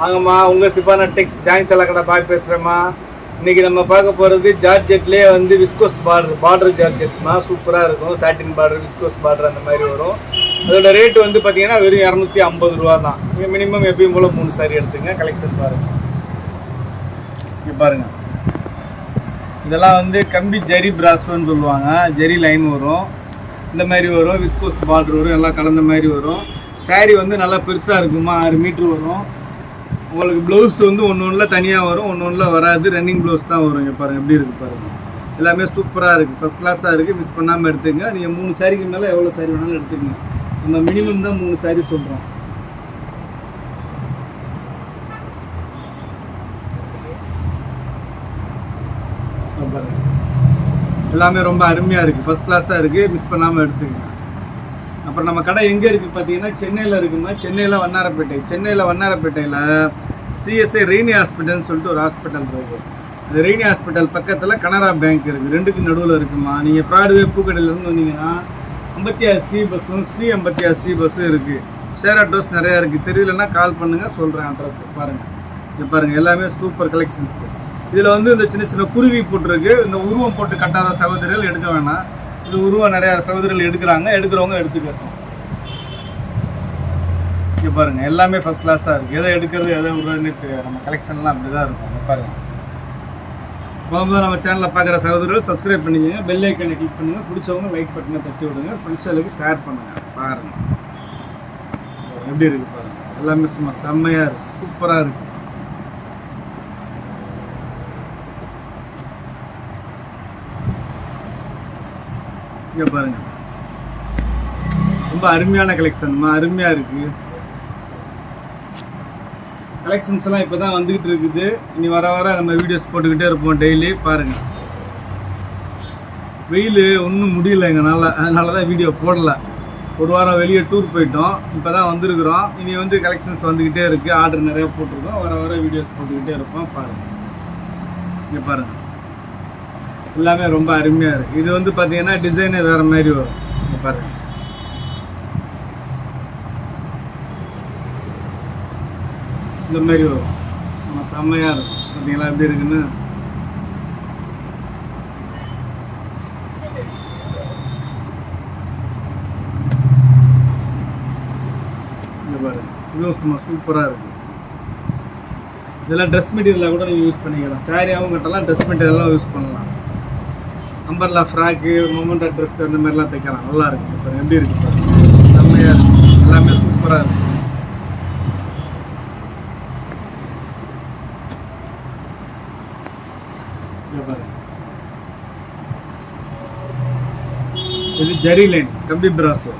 வாங்கம்மா உங்கள் சிப்பானா டெக்ஸ் ஜாயின் கடை பாய் பேசுகிறேம்மா இன்றைக்கி நம்ம பார்க்க போகிறது ஜார்ஜெட்லேயே வந்து விஸ்கோஸ் பார்டர் பார்டர் ஜார்ஜெட்மா. சூப்பராக இருக்கும். சாட்டின் பார்டர் விஸ்கோஸ் பார்டர் அந்த மாதிரி வரும். அதோட ரேட்டு வந்து பார்த்தீங்கன்னா வெறும் இரநூத்தி ஐம்பது ரூபா தான் நீங்கள் மினிமம் எப்பயும் போல் மூணு சாரி எடுத்துங்க. கலெக்ஷன் பாருங்கள் இங்கே பாருங்கள் இதெல்லாம் வந்து கம்பி ஜெரி பிராஸ்டோன்னு சொல்லுவாங்க. ஜெரி லைன் வரும். இந்த மாதிரி வரும். விஸ்கோஸ் பார்டர் வரும். எல்லாம் கலந்த மாதிரி வரும். saree வந்து நல்லா பெருசாக இருக்குமா? ஆறு மீட்ரு வரும். உங்களுக்கு ப்ளவுஸ் வந்து ஒன்று ஒன்றில் தனியாக வரும் ஒன்று ஒன்றில் வராது. ரன்னிங் ப்ளவுஸ் தான் வரும் இங்கே பாருங்கள் எப்படி இருக்குது பாருங்கள் எல்லாமே சூப்பராக இருக்குது ஃபஸ்ட் கிளாஸாக இருக்குது மிஸ் பண்ணாமல் எடுத்துங்க நீங்கள் மூணு சாரிக்கு மேலே எவ்வளோ சாரி வேணாலும் எடுத்துக்கங்க. நம்ம மினிமம் தான் மூணு சாரி சொல்கிறோம் எல்லாமே ரொம்ப அருமையாக இருக்குது ஃபஸ்ட் கிளாஸாக இருக்குது மிஸ் பண்ணாமல் எடுத்துக்கங்க. அப்புறம் நம்ம கடை எங்கே இருக்குது பார்த்தீங்கன்னா சென்னையில் இருக்குமா? சென்னையில் வண்ணாரப்பேட்டை. சென்னையில் வண்ணாரப்பேட்டையில் சிஎஸ்ஐ ரெய்னி ஹாஸ்பிட்டல்னு சொல்லிட்டு ஒரு ஹாஸ்பிட்டல் இருக்குது இந்த ரெய்னி ஹாஸ்பிட்டல் பக்கத்தில் கனரா பேங்க் இருக்குது ரெண்டுக்கு நடுவில் இருக்குமா? நீங்கள் ப்ராடுவே பூக்கடையிலேருந்து வந்தீங்கன்னா ஐம்பத்தி ஆறு சி பஸ்ஸும் சி ஐம்பத்தி ஆறு சி பஸ்ஸும் இருக்குது ஷேர் ஆட்டோஸ் நிறையா இருக்குது தெரியலன்னா கால் பண்ணுங்கள் சொல்கிறேன் அட்ரஸ் பாருங்கள் இங்கே பாருங்கள் எல்லாமே சூப்பர் கலெக்ஷன்ஸ் இதில் வந்து இந்த சின்ன சின்ன குருவி போட்டிருக்கு. இந்த உருவம் போட்டு கட்டாத சகோதரிகள் எடுக்க வேணாம். இது உருவம் நிறையா சகோதரிகள் எடுக்கிறாங்க. எடுக்கிறவங்க எடுத்துக்கட்டும் இங்கே பாருங்க எல்லாமே ஃபர்ஸ்ட் கிளாஸாக இருக்குது எதை எடுக்கிறது எதை விடுறதுன்னு தெரியாது. நம்ம கலெக்ஷன்லாம் அப்படி தான் இருக்கும். பாருங்கள் பாருங்க. போகும்போது நம்ம சேனலில் பார்க்குற சகோதரர்கள் சப்ஸ்கிரைப் பண்ணிக்கோங்க. பெல் ஐக்கனை கிளிக் பண்ணுங்கள் பிடிச்சவங்க லைக் பட்டனை தட்டி விடுங்க. ஃப்ரெண்ட்ஸுகளுக்கு ஷேர் பண்ணுங்கள் பாருங்க. எப்படி இருக்குது பாருங்கள் எல்லாமே சும்மா செம்மையாக இருக்குது சூப்பராக இருக்குது இங்கே பாருங்கள் ரொம்ப அருமையான கலெக்ஷன்மா அருமையாக இருக்குது கலெக்ஷன்ஸ் எல்லாம் இப்போ தான் வந்துக்கிட்டு இருக்குது. இனி வர வர நம்ம வீடியோஸ் போட்டுக்கிட்டே இருப்போம் டெய்லி பாருங்கள் வெயில் ஒன்றும் முடியல எங்களால் அதனால தான் வீடியோ போடல. ஒரு வாரம் வெளியே டூர் போயிட்டோம். இப்போ தான் வந்திருக்கிறோம். இனி வந்து கலெக்ஷன்ஸ் வந்துக்கிட்டே இருக்குது ஆர்டர் நிறையா போட்டிருக்கோம். வர வர வீடியோஸ் போட்டுக்கிட்டே இருப்போம். பாருங்கள் இங்கே பாருங்கள் எல்லாமே ரொம்ப அருமையாக இருக்குது இது வந்து பார்த்தீங்கன்னா டிசைனே வேறு மாதிரி வரும். பாருங்கள் இந்த மாதிரி வரும். நம்ம செம்மையாக இருக்கும். பார்த்தீங்களா எப்படி இருக்குன்னு? இதுவும் சும்மா சூப்பராக இருக்கும். இதெல்லாம் ட்ரெஸ் மெட்டீரியலாக கூட நீங்கள் யூஸ் பண்ணிக்கலாம். சாரியாகவும் கட்டலாம் ட்ரெஸ் மெட்டீரியலாம் யூஸ் பண்ணலாம். அம்பர்லா ஃப்ராக்கு மொமெண்டா ட்ரெஸ் அந்த மாதிரிலாம் தைக்கலாம். நல்லா இருக்கு இப்போ எப்படி இருக்கு பாருங்க. செம்மையாக இருக்கு. எல்லாமே சூப்பராக இருக்கு. இது ஜெரி லைன் கம்பி பிராசோ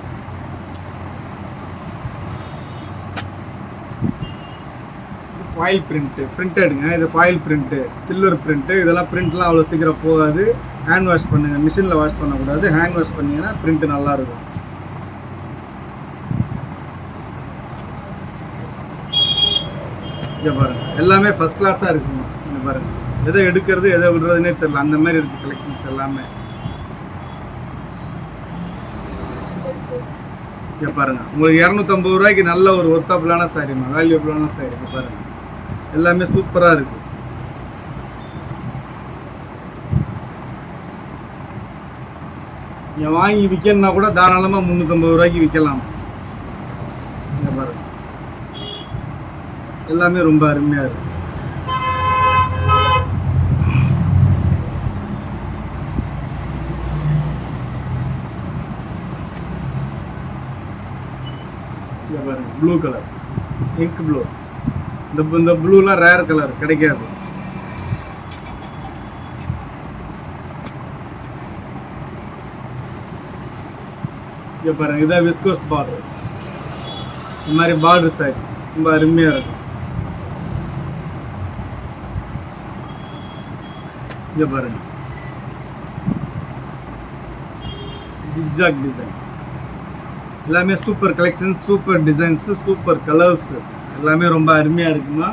ஃபாயில் பிரிண்ட்டு பிரிண்டடுங்க இது ஃபாயில் பிரிண்ட்டு சில்வர் பிரிண்ட்டு இதெல்லாம் பிரிண்ட்லாம் அவ்வளோ சீக்கிரம் போகாது. ஹேண்ட் வாஷ் பண்ணுங்கள் மிஷினில் வாஷ் பண்ணக்கூடாது. ஹேண்ட் வாஷ் பண்ணீங்கன்னா பிரிண்ட்டு நல்லாயிருக்கும். இங்கே பாருங்கள் எல்லாமே ஃபஸ்ட் கிளாஸாக இருக்குங்க. இங்கே பாருங்கள் எதை எடுக்கிறது எதை விடுறதுனே தெரில அந்த மாதிரி இருக்குது கலெக்ஷன்ஸ் எல்லாமே. இங்கே பாருங்கள் உங்களுக்கு இரநூத்தம்பது ரூபாய்க்கு நல்ல ஒரு ஒர்த்தபிளான சாரிம்மா வேல்யூபிளான சாரி இங்கே பாருங்கள் எல்லாமே சூப்பராக இருக்குது நீங்கள் வாங்கி விற்கணுன்னா கூட தாராளமாக முந்நூற்றம்பது ரூபாய்க்கு விற்கலாம் இங்கே பாருங்க. எல்லாமே ரொம்ப அருமையாக இருக்கு. பாருங்க ப்ளூ கலர் இங்க் ப்ளூ இந்த இந்த ப்ளூலாம் ரேர் கலர் கிடைக்காது. இங்கே பாருங்க இதான் விஸ்கோஸ் பார்டர் இந்த மாதிரி பார்டர் சாரி ரொம்ப அருமையாக இருக்கும். இங்கே பாருங்க. ஜிக்ஜாக் டிசைன் எல்லாமே super collections super designs super colours எல்லாமே ரொம்ப அருமையாக இருக்குமா?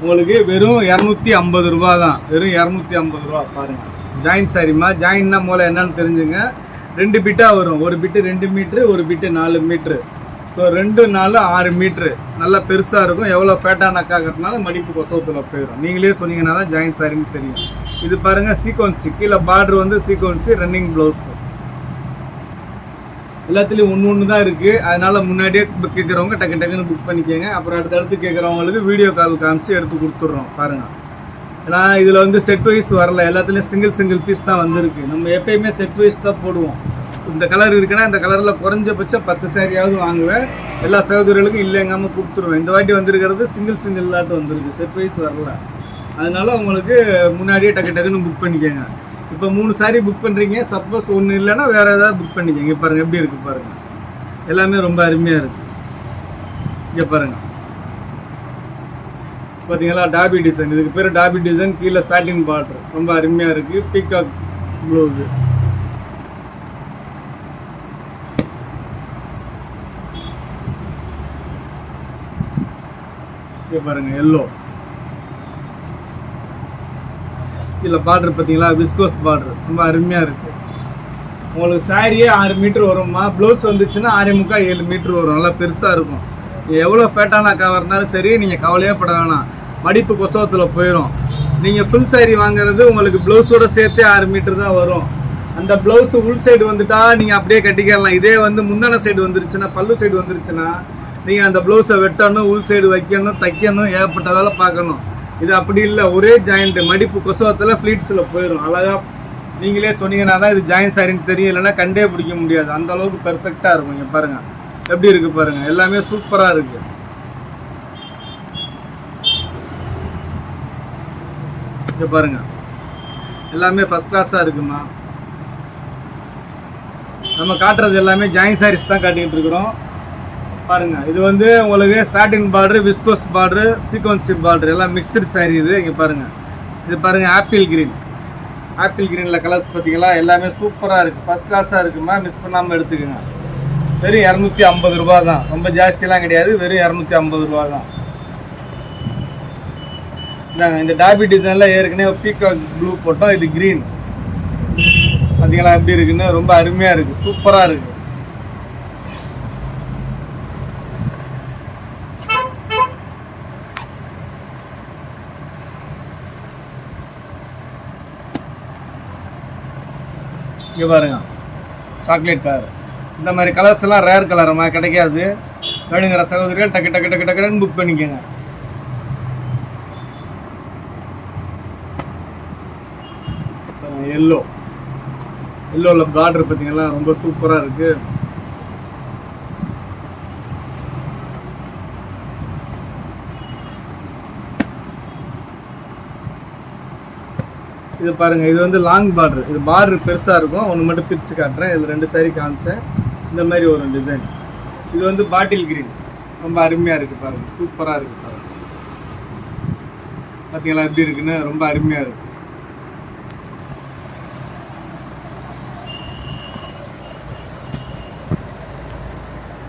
உங்களுக்கு வெறும் இரநூத்தி ஐம்பது ரூபா தான் வெறும் இரநூத்தி ஐம்பது ரூபா பாருங்கள் ஜாயின் சாரிம்மா ஜாயின்னா மூலம் என்னன்னு தெரிஞ்சுங்க. ரெண்டு பிட்டாக வரும். ஒரு பிட்டு ரெண்டு மீட்ரு ஒரு பிட்டு நாலு மீட்ரு. ஸோ ரெண்டு நாலு ஆறு மீட்ரு. நல்லா பெருசாக இருக்கும். எவ்வளோ ஃபேட்டான அக்கா மடிப்பு கொசவத்தில் போயிடும் நீங்களே சொன்னீங்கன்னா தான் ஜாயின் சாரின்னு தெரியும். இது பாருங்கள் சீக்வன்ஸு கீழே பார்டர் வந்து சீக்வன்ஸு ரன்னிங் ப்ளவுஸு எல்லாத்துலேயும் ஒன்று ஒன்று தான் இருக்குது அதனால் முன்னாடியே புக் கேட்குறவங்க டக்கு டக்குன்னு புக் பண்ணிக்கோங்க. அப்புறம் அடுத்தடுத்து கேட்குறவங்களுக்கு வீடியோ கால் காமிச்சு எடுத்து கொடுத்துட்றோம். பாருங்கள் ஏன்னா இதில் வந்து செட் வைஸ் வரல. எல்லாத்துலேயும் சிங்கிள் சிங்கிள் பீஸ் தான் வந்திருக்கு. நம்ம எப்பயுமே செட் வைஸ் தான் போடுவோம். இந்த கலர் இருக்குன்னா இந்த கலரில் குறைஞ்சபட்சம் பத்து சேரியாவது வாங்குவேன். எல்லா சகோதரர்களுக்கும் இல்லைங்காமல் கொடுத்துருவேன். இந்த வாட்டி வந்திருக்கிறது சிங்கிள் சிங்கிள் லாட்டு வந்திருக்கு. செட் வைஸ் வரல. அதனால உங்களுக்கு முன்னாடியே டக்கு டக்குன்னு புக் பண்ணிக்கோங்க. இப்போ மூணு சாரி புக் பண்ணுறீங்க சப்போஸ் ஒன்று இல்லைன்னா வேறு ஏதாவது புக் பண்ணிக்கோங்க. இங்கே பாருங்கள் எப்படி இருக்குது பாருங்கள் எல்லாமே ரொம்ப அருமையாக இருக்குது இங்கே பாருங்கள் பார்த்தீங்களா? டாபி டிசைன் இதுக்கு பேர் டாபி டிசைன் கீழே சாட்டின் பார்டர் ரொம்ப அருமையாக இருக்குது பீகாக் ப்ளூவு இங்கே பாருங்கள் எல்லோ இதில் பார்டர் பார்த்தீங்களா? விஸ்கோஸ் பார்டர் ரொம்ப அருமையாக இருக்குது உங்களுக்கு சாரியே ஆறு மீட்ரு வரும்மா. ப்ளவுஸ் வந்துச்சுன்னா ஆறே முக்கால் ஏழு மீட்ரு வரும். நல்லா பெருசாக இருக்கும். எவ்வளோ ஃபேட்டான கவர் இருந்தாலும் சரி நீங்கள் கவலையே பட வேணாம். மடிப்பு கொசவத்தில் போயிடும் நீங்கள் ஃபுல் சாரி வாங்குறது உங்களுக்கு ப்ளவுஸோட சேர்த்தே ஆறு மீட்ரு தான் வரும். அந்த ப்ளவுஸ் உள் சைடு வந்துட்டா நீங்கள் அப்படியே கட்டிக்கலாம். இதே வந்து முந்தான சைடு வந்துருச்சுன்னா பல்லு சைடு வந்துருச்சுன்னா நீங்கள் அந்த ப்ளவுஸை வெட்டணும் உள் சைடு வைக்கணும் தைக்கணும் ஏகப்பட்ட வேலை பார்க்கணும். இது அப்படி இல்லை ஒரே ஜாயிண்ட் மடிப்பு கொசவத்தில் ஃப்ளீட்ஸில் போயிடும் அழகாக நீங்களே சொன்னீங்கன்னா தான் இது ஜாயின் சாரின்னு தெரியும். இல்லைன்னா கண்டே பிடிக்க முடியாது. அந்த அளவுக்கு பெர்ஃபெக்டாக இருக்கும் இங்கே பாருங்கள் எப்படி இருக்குது பாருங்கள் எல்லாமே சூப்பராக இருக்குது இங்கே பாருங்க. எல்லாமே ஃபஸ்ட் கிளாஸாக இருக்குமா? நம்ம காட்டுறது எல்லாமே ஜாயின் சாரீஸ் தான் காட்டிக்கிட்டு இருக்கிறோம். பாருங்க இது வந்து உங்களுக்கு satin border viscose border சீக்வன்சி border எல்லாம் மிக்சடு சாரி இது. இங்கே பாருங்க. இது பாருங்க ஆப்பிள் கிரீன் ஆப்பிள் கிரீனில் கலர்ஸ் பார்த்தீங்களா? எல்லாமே சூப்பராக இருக்குது ஃபஸ்ட் கிளாஸாக இருக்குமா? மிஸ் பண்ணாமல் எடுத்துக்கோங்க. வெறும் இரநூத்தி ஐம்பது ரூபா தான் ரொம்ப ஜாஸ்தியெலாம் கிடையாது. வெறும் இரநூத்தி ஐம்பது ரூபா தான் இந்தாங்க இந்த டாபி டிசைனில் ஏற்கனவே பீகாக் ப்ளூ போட்டோம். இது க்ரீன் பார்த்தீங்களா எப்படி இருக்குன்னு? ரொம்ப அருமையாக இருக்குது சூப்பராக இருக்குது இங்கே பாருங்க. சாக்லேட் கலர் இந்த மாதிரி கலர்ஸ் எல்லாம் ரேர் கலரமா கிடைக்காது. வேணுங்கிற சகோதரிகள் டக்கு டக்கு டக்கு டக்குன்னு புக் பண்ணிக்கோங்க. எல்லோ எல்லோவில் பார்டர் பார்த்தீங்கன்னா ரொம்ப சூப்பராக இருக்குது இது பாருங்க இது வந்து லாங் பார்டர் இது பார்டர் பெருசாக இருக்கும். ஒன்று மட்டும் பிரித்து காட்டுறேன். இதில் ரெண்டு சாரி காமிச்சேன். இந்த மாதிரி ஒரு டிசைன் இது வந்து பாட்டில் கிரீன் ரொம்ப அருமையாக இருக்குது பாருங்க. சூப்பராக இருக்குது பாருங்க. பார்த்தீங்களா எப்படி இருக்குன்னு? ரொம்ப அருமையாக இருக்குது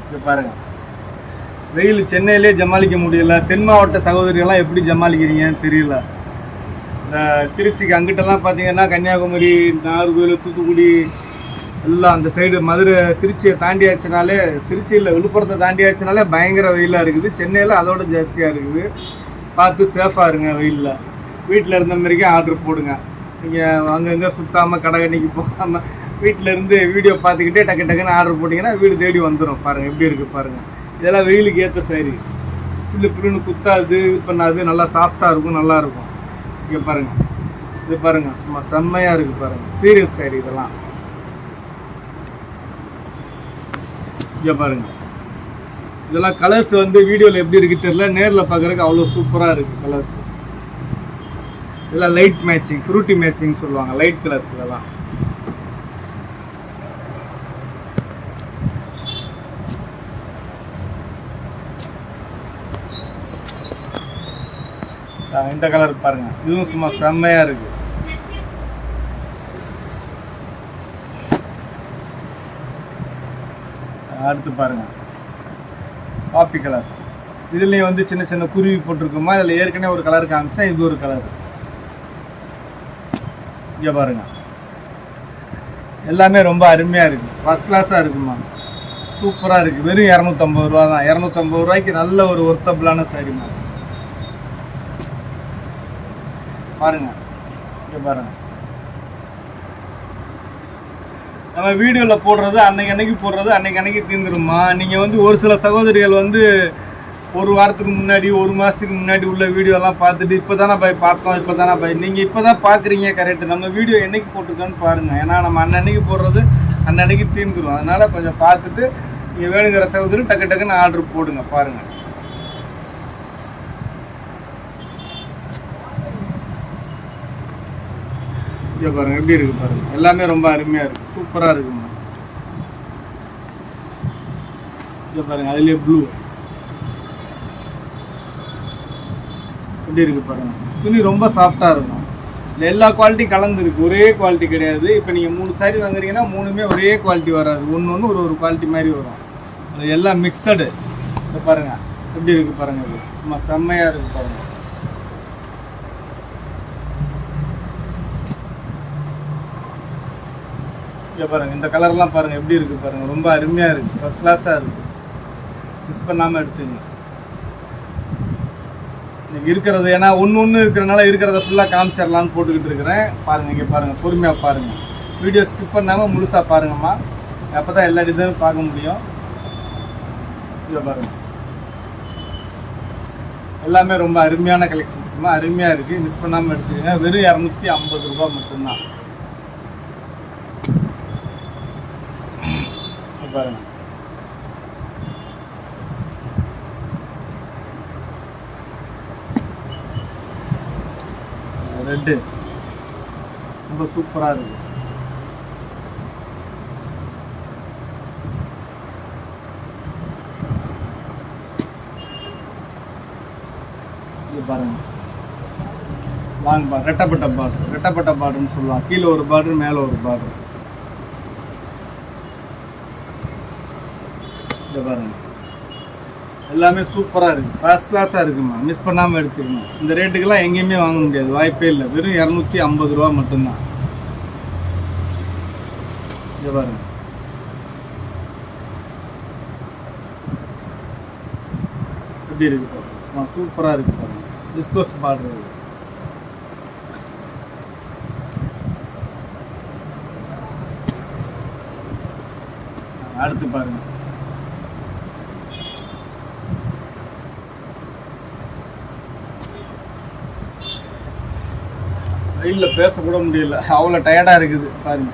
இது பாருங்க. வெயில் சென்னையிலே ஜமாளிக்க முடியல. தென் மாவட்ட சகோதரிகள்லாம் எப்படி ஜமாளிக்கிறீங்கன்னு தெரியல. இந்த திருச்சிக்கு அங்கிட்டெல்லாம் பார்த்தீங்கன்னா கன்னியாகுமரி நாகர்கோவில் தூத்துக்குடி எல்லாம் அந்த சைடு மதுரை திருச்சியை தாண்டி ஆச்சுனாலே திருச்சியில் விழுப்புரத்தை தாண்டி ஆச்சுனாலே பயங்கர வெயிலாக இருக்குது. சென்னையில் அதோட ஜாஸ்தியாக இருக்குது. பார்த்து சேஃபாக இருங்க வெயிலில். வீட்டில் இருந்த மாதிரிக்கே ஆர்டர் போடுங்க. நீங்கள் அங்கங்கே சுத்தாமல் கடை கண்ணிக்கு போகாமல் வீட்டில் இருந்து வீடியோ பார்த்துக்கிட்டே டக்கு டக்குன்னு ஆர்டர் போட்டிங்கன்னா வீடு தேடி வந்துடும் பாருங்கள் எப்படி இருக்குது பாருங்கள் இதெல்லாம் வெயிலுக்கு ஏற்ற சரி சில்லு பிள்ளைன்னு குத்தாது இது பண்ணாது நல்லா சாஃப்டாக இருக்கும் நல்லாயிருக்கும் இங்கே பாருங்கள் இது பாருங்கள் சும்மா செம்மையாக இருக்குது பாருங்கள் சீரியல் சாரி இதெல்லாம். இங்கே பாருங்கள் இதெல்லாம் கலர்ஸ் வந்து வீடியோவில் எப்படி இருக்கு தெரியல. நேரில் பார்க்குறதுக்கு அவ்வளோ சூப்பராக இருக்குது கலர்ஸ் இதெல்லாம் லைட் மேட்சிங் ஃப்ரூட்டி மேட்சிங் சொல்லுவாங்க. லைட் கலர்ஸ் இதெல்லாம். இந்த கலர் பாருங்க. இதுவும் சும்மா செம்மையா இருக்கு. அடுத்து பாருங்க. Coffee colour. இதுலேயும் வந்து சின்ன சின்ன குருவி போட்டிருக்குமா? இதில் ஏற்கனவே ஒரு கலர் காமிச்சேன் இது ஒரு கலர். இங்கே பாருங்க. எல்லாமே ரொம்ப அருமையாக இருக்குது ஃபஸ்ட் கிளாஸாக இருக்குமா? சூப்பராக இருக்குது வெறும் இரநூத்தம்பது ரூபா தான் இரநூத்தம்பது ரூபாய்க்கு நல்ல ஒரு ஒர்த்தபிளான சாரி பாருங்கள் இங்கே பாருங்கள் நம்ம வீடியோவில் போடுறது அன்னைக்கு அன்னைக்கு போடுறது அன்னைக்கு அன்னைக்கு தீர்ந்துருமா நீங்கள் வந்து ஒரு சில சகோதரிகள் வந்து ஒரு வாரத்துக்கு முன்னாடி ஒரு மாதத்துக்கு முன்னாடி உள்ள வீடியோலாம் பார்த்துட்டு இப்போ தானே போய் பார்த்தோம் இப்போ தானே போய். நீங்கள் இப்போ தான் பார்க்குறீங்க கரெக்டு நம்ம வீடியோ என்றைக்கு போட்டிருக்கோன்னு பாருங்கள் ஏன்னா நம்ம அன்னன்னைக்கு போடுறது அன்னன்னைக்கு தீர்ந்துடும் அதனால் கொஞ்சம் பார்த்துட்டு நீங்கள் வேணுங்கிற சகோதரி டக்கு டக்குன்னு ஆர்டர் போடுங்க பாருங்கள் இங்கே பாருங்கள் எப்படி இருக்கு பாருங்கள் எல்லாமே ரொம்ப அருமையாக இருக்குது சூப்பராக இருக்குங்க இங்கே பாருங்கள் அதுலேயே ப்ளூ எப்படி இருக்குது பாருங்கள் துணி ரொம்ப சாஃப்டாக இருக்கும். இதில் எல்லா குவாலிட்டியும் கலந்துருக்கு ஒரே குவாலிட்டி கிடையாது. இப்போ நீங்கள் மூணு சாரி வாங்குறீங்கன்னா மூணுமே ஒரே குவாலிட்டி வராது. ஒன்று ஒன்று ஒரு ஒரு குவாலிட்டி மாதிரி வரும். அது எல்லாம் மிக்சடு இதை பாருங்கள் எப்படி இருக்குது பாருங்கள் இது. சும்மா செம்மையாக இருக்குது பாருங்கள் இங்கே பாருங்கள் இந்த கலர்லாம் பாருங்கள் எப்படி இருக்கு பாருங்கள் ரொம்ப அருமையாக இருக்குது ஃபஸ்ட் கிளாஸாக இருக்குது மிஸ் பண்ணாமல் எடுத்துங்க. இன்றைக்கி இருக்கிறது ஏன்னா ஒன்று ஒன்று இருக்கிறனால இருக்கிறத ஃபுல்லாக காமிச்சிடலான்னு போட்டுக்கிட்டு இருக்கிறேன். பாருங்கள் இங்கே பாருங்கள் பொறுமையாக பாருங்கள் வீடியோ ஸ்கிப் பண்ணாமல் முழுசாக பாருங்கம்மா. அப்போ தான் எல்லா டிசைனும் பார்க்க முடியும். இங்கே பாருங்கள் எல்லாமே ரொம்ப அருமையான கலெக்ஷன்ஸ்மா அருமையாக இருக்குது மிஸ் பண்ணாமல் எடுத்துக்கோங்க வெறும் இரநூத்தி ஐம்பது ரூபா மட்டும்தான். பாருங்க. ரெட்டு. ரொம்ப சூப்பராக இருக்கு. பாருங்க. லாங் பார் ரெட்டப்பட்ட பார்டர் ரெட்டப்பட்ட பார்டர்னு சொல்லலாம். கீழே ஒரு பார்டர் மேலே ஒரு பார்டர் இதை பாருங்க. எல்லாமே சூப்பராக இருக்குது ஃபர்ஸ்ட் கிளாஸாக இருக்குமா? மிஸ் பண்ணாமல் எடுத்துக்கணும். இந்த ரேட்டுக்கெல்லாம் எங்கேயுமே வாங்க முடியாது. வாய்ப்பே இல்லை. வெறும் இரநூத்தி ஐம்பது ரூபா மட்டும்தான். இங்கே பாருங்க. எப்படி இருக்கு பாருங்க? சும்மா சூப்பராக இருக்கு பாருங்க. டிஸ்கோஸ் பாடுறது அடுத்து பாருங்க. வெயிலில் பேசக்கூட முடியல. அவ்வளோ டயர்டாக இருக்குது பாருங்க.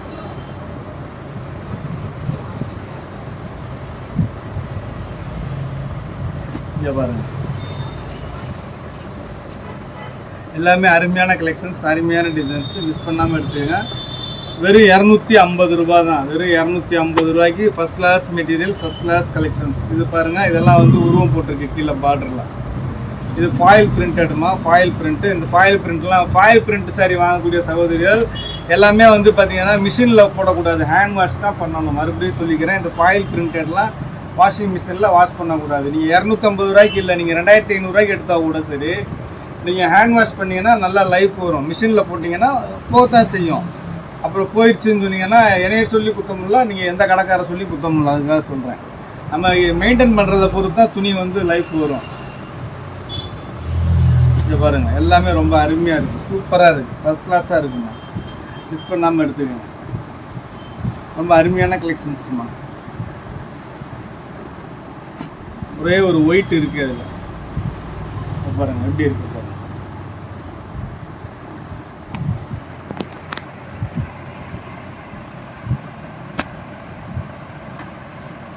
இங்கே பாருங்க. எல்லாமே அருமையான கலெக்ஷன்ஸ் அருமையான டிசைன்ஸ் மிஸ் பண்ணாமல் எடுத்துக்கங்க. வெறும் இரநூத்தி ஐம்பது ரூபா தான். வெறும் இரநூத்தி ஐம்பது ரூபாய்க்கு first class material first class collections இது பாருங்கள் இதெல்லாம் வந்து உருவம் போட்டிருக்கு கீழே பார்டரில் இது ஃபாயில் பிரிண்டடுமா ஃபாயில் பிரிண்ட்டு இந்த ஃபாயில் பிரிண்ட்லாம் ஃபாயில் பிரிண்ட் சாரி வாங்கக்கூடிய சகோதரிகள் எல்லாமே வந்து பார்த்தீங்கன்னா மிஷினில் போடக்கூடாது. ஹேண்ட் வாஷ் தான் பண்ணணும். மறுபடியும் சொல்லிக்கிறேன். இந்த ஃபாயில் பிரிண்டட்லாம் வாஷிங் மிஷினில் வாஷ் பண்ணக்கூடாது. நீங்கள் இரநூத்தம்பது ரூபாய்க்கு இல்லை நீங்கள் ரெண்டாயிரத்தி ஐநூறுரூவாய்க்கு எடுத்தால் கூட சரி நீங்கள் ஹேண்ட் வாஷ் பண்ணீங்கன்னா நல்லா லைஃப் வரும். மிஷினில் போட்டிங்கன்னா போகத்தான் செய்யும். அப்புறம் போயிடுச்சுன்னு சொன்னீங்கன்னா என்னைய சொல்லி குத்தமில்ல நீங்கள் எந்த கடைக்காரரை சொல்லி குத்தமில்ல அதுக்காக சொல்கிறேன் நம்ம மெயின்டைன் பண்ணுறதை பொறுத்து தான் துணி வந்து லைஃப் வரும். இங்கே பாருங்க எல்லாமே ரொம்ப அருமையாக இருக்குது சூப்பராக இருக்குது ஃபஸ்ட் கிளாஸாக இருக்குங்க மிஸ் பண்ணாமல் எடுத்துக்கோங்க. ரொம்ப அருமையான கலெக்ஷன்ஸ்மா ஒரே ஒரு ஒயிட் இருக்குது அதில். பாருங்கள் பாருங்க எப்படி இருக்கு பாருங்கள்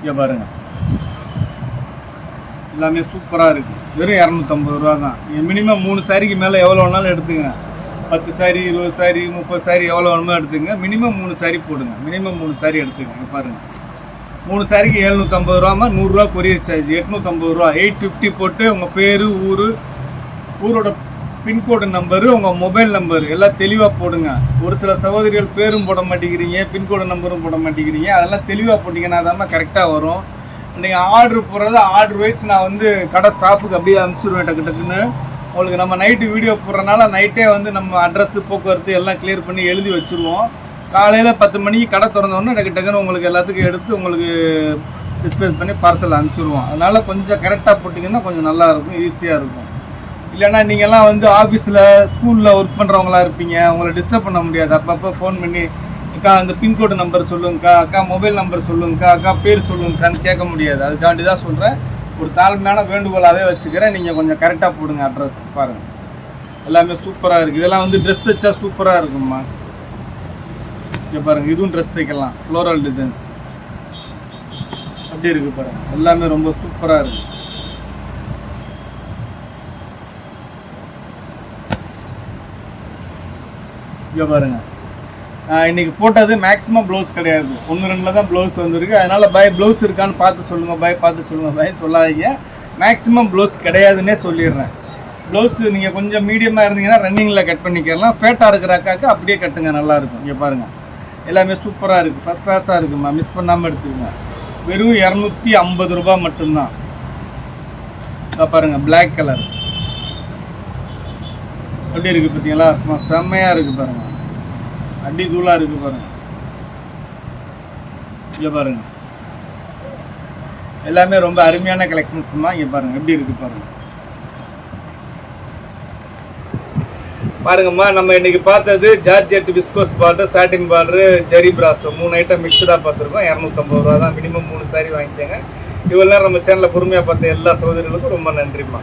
இங்கே பாருங்க. எல்லாமே சூப்பராக இருக்குது வெறும் இரநூத்தம்பது ரூபா தான். நீங்கள் மினிமம் மூணு சாரிக்கு மேலே எவ்வளோ வேணாலும் எடுத்துங்க பத்து சாரி இருபது சாரி முப்பது சாரி எவ்வளோ வேணுமோ எடுத்துங்க மினிமம் மூணு சாரி போடுங்க. மினிமம் மூணு சாரி எடுத்துங்க பாருங்கள் மூணு சாரிக்கு எழுநூற்றம்பது ரூபாமா நூறுரூவா கொரியர் சார்ஜ் எட்நூற்றம்பது ரூபா. எயிட் ஃபிஃப்டி போட்டு உங்கள் பேர் ஊர் ஊரோட பின்கோடு நம்பரு உங்கள் மொபைல் நம்பர் எல்லாம் தெளிவாக போடுங்க. ஒரு சில சகோதரிகள் பேரும் போட மாட்டேங்கிறீங்க பின்கோடு நம்பரும் போட மாட்டேங்கிறீங்க. அதெல்லாம் தெளிவாக போட்டிங்கன்னா தான் கரெக்டாக வரும். நீங்கள் ஆர்டர் போடுறது ஆர்டர் வைஸ் நான் வந்து கடை ஸ்டாஃபுக்கு அப்படியே அனுப்பிச்சிடுவேன் டக்கு டக்குன்னு. உங்களுக்கு நம்ம நைட்டு வீடியோ போடுறனால நைட்டே வந்து நம்ம அட்ரஸ்ஸு போக்குவரத்து எல்லாம் கிளியர் பண்ணி எழுதி வச்சுருவோம். காலையில் பத்து மணிக்கு கடை திறந்தோடனே டக்கு டக்குன்னு உங்களுக்கு எல்லாத்துக்கும் எடுத்து உங்களுக்கு டிஸ்பேஸ் பண்ணி பார்சல் அனுப்பிச்சிடுவோம் அதனால் கொஞ்சம் கரெக்டாக போட்டிங்கன்னா கொஞ்சம் நல்லாயிருக்கும் ஈஸியாக இருக்கும். இல்லைன்னா நீங்கள்லாம் வந்து ஆஃபீஸில் ஸ்கூலில் ஒர்க் பண்ணுறவங்களா இருப்பீங்க உங்களை டிஸ்டர்ப் பண்ண முடியாது. அப்பப்போ ஃபோன் பண்ணி அக்கா அந்த பின்கோடு நம்பர் சொல்லுங்கக்கா அக்கா மொபைல் நம்பர் சொல்லுங்கக்கா அக்கா பேர் சொல்லுங்கக்கான்னு கேட்க முடியாது. அதுக்காண்டி தான் சொல்கிறேன் ஒரு தாழ்மையான வேண்டுகோளாகவே வச்சுக்கிறேன். நீங்கள் கொஞ்சம் கரெக்டாக போடுங்க அட்ரஸ் பாருங்கள் எல்லாமே சூப்பராக இருக்குது இதெல்லாம் வந்து ட்ரெஸ் தைச்சா சூப்பராக இருக்கும்மா. இங்கே பாருங்கள் இதுவும் ட்ரெஸ் தைக்கலாம். ஃப்ளோரல் டிசைன்ஸ் அப்படி இருக்குது பாருங்கள் எல்லாமே ரொம்ப சூப்பராக இருக்குது இங்கே பாருங்க. இன்றைக்கி போட்டது மேக்ஸிமம் ப்ளவுஸ் கிடையாது. ஒன்று ரெண்டில் தான் ப்ளவுஸ் வந்திருக்கு. அதனால் பை ப்ளவுஸ் இருக்கான்னு பார்த்து சொல்லுங்கள் பை பார்த்து சொல்லுங்கள் பை சொல்லாதீங்க. மேக்ஸிமம் ப்ளவுஸ் கிடையாதுன்னே சொல்லிடுறேன். ப்ளவுஸ் நீங்கள் கொஞ்சம் மீடியமாக இருந்தீங்கன்னா ரன்னிங்கில் கட் பண்ணிக்கலாம். ஃபேட்டாக இருக்கிற அக்காக்கு அப்படியே கட்டுங்க நல்லாயிருக்கும் இங்கே பாருங்கள் எல்லாமே சூப்பராக இருக்குது ஃபஸ்ட் கிளாஸாக இருக்குமா? மிஸ் பண்ணாமல் எடுத்துக்கோங்க. வெறும் இரநூத்தி ஐம்பது ரூபா மட்டும்தான். பாருங்கள் பிளாக் கலர் எப்படி இருக்குது பார்த்தீங்களா? சும்மா செம்மையாக இருக்குது பாருங்கள் அடி தூளாக இருக்குது பாருங்கள் இங்கே பாருங்கள் எல்லாமே ரொம்ப அருமையான கலெக்ஷன்ஸ்மா இங்கே பாருங்கள் எப்படி இருக்குது பாருங்கள் பாருங்கம்மா நம்ம இன்னைக்கு பார்த்தது georgette viscose border satin border zari brasso மூணு ஐட்டம் மிக்சடாக பார்த்துருக்கோம். இரநூத்தம்பது ரூபா தான் மினிமம் மூணு சாரி வாங்கிக்கோங்க. இவ்வளோ நேரம் நம்ம சேனலில் பொறுமையாக பார்த்த எல்லா சகோதரிகளுக்கும் ரொம்ப நன்றிம்மா.